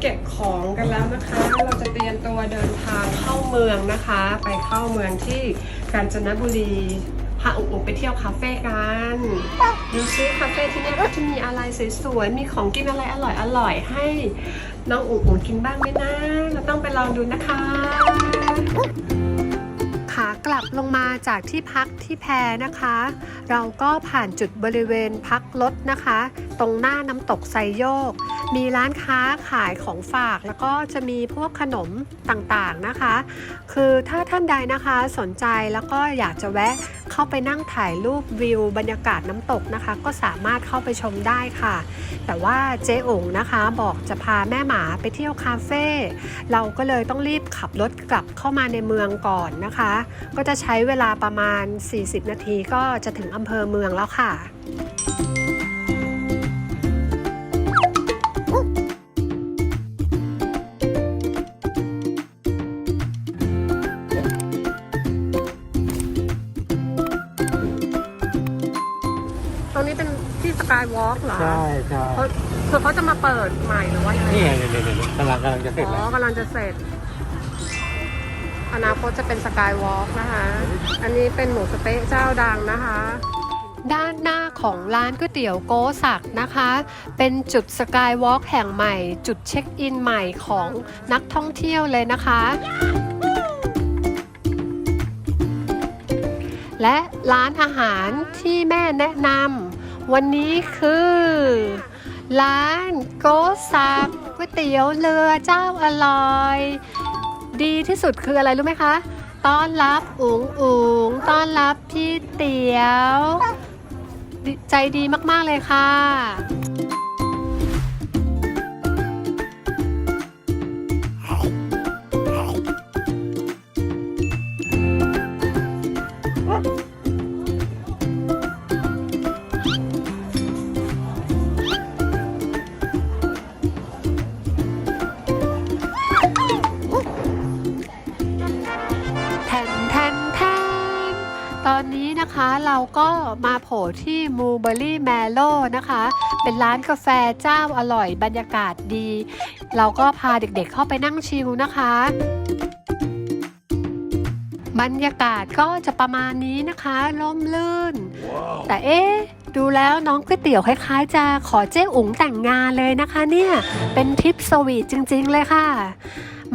เก็บของกันแล้วนะคะ เราจะเตรียมตัวเดินทางเข้าเมืองนะคะ ไปเข้าเมืองที่กาญจนบุรีพาอุ๋งไปเที่ยวคาเฟ่กัน ดูซิคาเฟ่ที่นี่ก็จะมีอะไรสวยๆ มีของกินอะไรอร่อยๆ ให้น้องอุ๋งกินบ้างไหมนะ เราต้องไปลองดูนะคะากลับลงมาจากที่พักที่แพนะคะ เราก็ผ่านจุดบริเวณพักรถนะคะ ตรงหน้าน้ำตกไซโยก มีร้านค้าขายของฝาก แล้วก็จะมีพวกขนมต่างๆนะคะ คือถ้าท่านใดนะคะสนใจแล้วก็อยากจะแวะเข้าไปนั่งถ่ายรูปวิว บรรยากาศน้ำตกนะคะ ก็สามารถเข้าไปชมได้ค่ะ แต่ว่าเจ๊องนะคะบอกจะพาแม่หมาไปเที่ยวคาเฟ่เราก็เลยต้องรีบขับรถกลับเข้ามาในเมืองก่อนนะคะ ก็จะใช้เวลาประมาณ 40 นาทีก็จะถึงอำเภอเมืองแล้วค่ะ กายวอล์กเหรอใช่ใช่เขาคือเขาจะมาเปิดใหม่หรือว่ายังไงนี่ไงเนี่ยเนี่ยเนี่ยกำลังกำลังจะเสร็จอ๋แล้อว กำลังจะเสร็จ อนาคตจะเป็นสกายวอล์กนะคะ อันนี้เป็นหมูสะเต๊ะเจ้าดังนะคะ ด้านหน้าของร้านก๋วยเตี๋ยวโกสักนะคะ เป็นจุดสกายวอล์กแห่งใหม่ จุดเช็คอินใหม่ของนักท่องเที่ยวเลยนะคะ และร้านอาหารที่แม่แนะนำ วันนี้คือ ร้านโกสักก๋วยเตี๋ยวเรือเจ้าอร่อย ดีที่สุดคืออะไรรู้ไหมคะ ต้อนรับอุ๋งอุ๋งต้อนรับพี่เตี๋ยว ใจดีมาก ๆ เลยค่ะ เราก็มาโผล่ที่มูเบอรี่แมโลนะคะ เป็นร้านกาแฟเจ้าอร่อยบรรยากาศดี เราก็พาเด็กๆเข้าไปนั่งชิลนะคะ บรรยากาศก็จะประมาณนี้นะคะร่มรื่นแต่เอ๊ะดูแล้วน้องก๋วยเตี๋ยวคล้ายๆ จะขอเจ๊อุ๋งแต่งงานเลยนะคะเนี่ย เป็นทริปสวีทจริงๆเลยค่ะ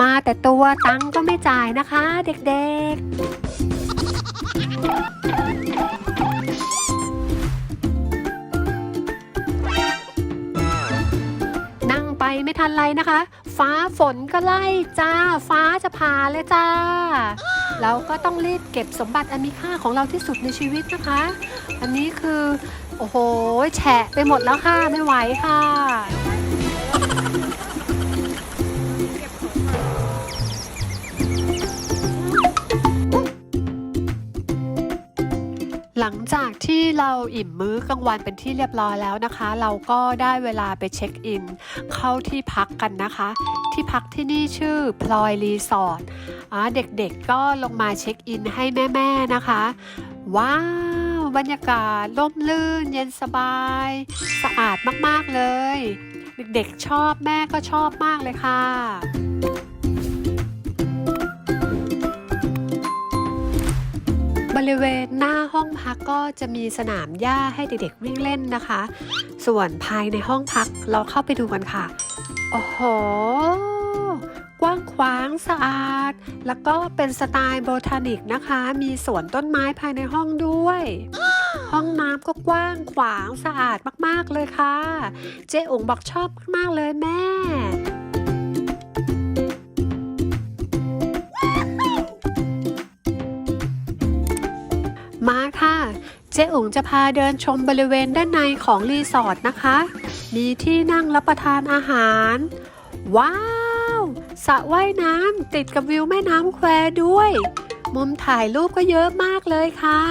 มาแต่ตัวตังค์ก็ไม่จ่ายนะคะเด็กๆ นั่งไปไม่ทันไรนะคะ ฟ้าฝนก็ไล่จ้า ฟ้าจะผ่าเลยจ้า เราก็ต้องรีบเก็บสมบัติอันมีค่าของเราที่สุดในชีวิตนะคะ อันนี้คือ โอ้โห แฉะไปหมดแล้วค่ะ ไม่ไหวค่ะ หลังจากที่เราอิ่มมื้อกลางวันเป็นที่เรียบร้อยแล้วนะคะ เราก็ได้เวลาไปเช็คอิน เข้าที่พักกันนะคะ ที่พักที่นี่ชื่อพลอยรีสอร์ทเด็กๆก็ลงมาเช็คอินให้แม่ๆนะคะ ว้าว บรรยากาศร่มรื่น เย็นสบาย สะอาดมากๆเลย เด็กๆชอบแม่ก็ชอบมากเลยค่ะ บริเวณหน้าห้องพักก็จะมีสนามหญ้าให้เด็กๆวิ่งเล่นนะคะ ส่วนภายในห้องพักเราเข้าไปดูกันค่ะ โอ้โห กว้างขวางสะอาด แล้วก็เป็นสไตล์โบทานิกนะคะ มีสวนต้นไม้ภายในห้องด้วย ห้องน้ำก็กว้างขวางสะอาดมากๆเลยค่ะ เจ๊องบอกชอบมากๆเลยแม่ เจ๊อุ๋งจะพาเดินชมบริเวณด้านในของรีสอร์ทนะคะ มีที่นั่งรับประทานอาหาร ว้าวสระว่ายน้ำติดกับวิวแม่น้ำแควด้วย มุมถ่ายรูปก็เยอะมากเลยค่ะ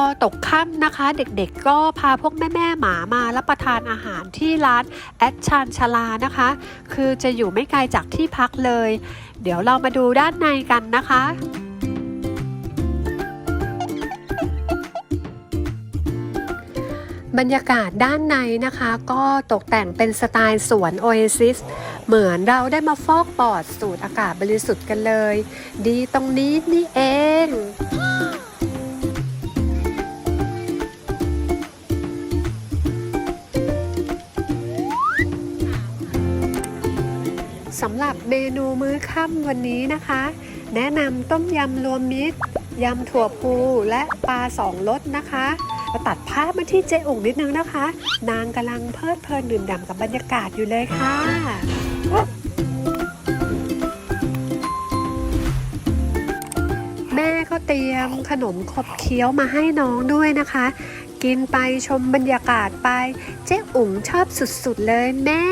พอตกค่ำนะคะ เด็กๆก็พาพวกแม่ๆหมามารับประทานอาหารที่ร้านแอดชานชลานะคะ คือจะอยู่ไม่ไกลจากที่พักเลย เดี๋ยวเรามาดูด้านในกันนะคะบรรยากาศด้านในนะคะก็ตกแต่งเป็นสไตล์สวนโอเอซิสเหมือนเราได้มาฟอกปอดสูดอากาศบริสุทธิ์กันเลย ดีตรงนี้นี่เองำหรับเมนูมื้อค่ำวันนี้นะคะ แนะนำต้มยำรวมมิตรยำถั่วพูและปลาสองรสนะคะมาตัดภาพมาที่เจ๊อุ๋งนิดนึงนะคะ นางกำลังเพลิดเพลินดื่มด่ำกับบรรยากาศอยู่เลยค่ะแม่ก็เตรียมขนมขบเคี้ยวมาให้น้องด้วยนะคะ กินไปชมบรรยากาศไป เจ๊อุ๋งชอบสุดๆเลยแม่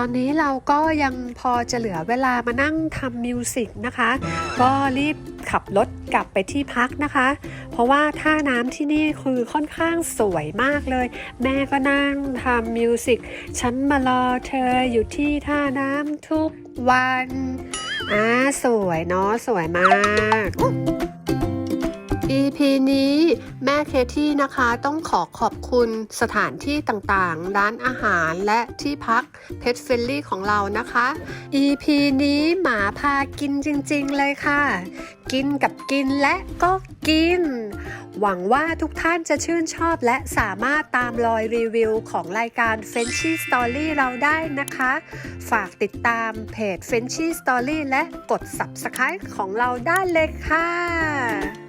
ตอนนี้เราก็ยังพอจะเหลือเวลามานั่งทำมิวสิกนะคะ ก็รีบขับรถกลับไปที่พักนะคะ เพราะว่าท่าน้ำที่นี่คือค่อนข้างสวยมากเลย แม่ก็นั่งทำมิวสิกฉันมารอเธออยู่ที่ท่าน้ำทุกวันอ่าสวยเนาะสวยมาก EP นี้แม่เคที่นะคะต้องขอขอบคุณสถานที่ต่างๆ ร้านอาหารและที่พักเพ t เฟ i ลี่ของเรานะคะ EP นี้หมาพากินจริงๆเลยค่ะ กินกับกินและก็กิน หวังว่าทุกท่านจะชื่นชอบและสามารถตามรอยรีวิวของรายการ f r e n c h i Story เราได้นะคะ ฝากติดตามเพจ f r e n c h i Story และกด Subscribe ของเราได้เลยค่ะ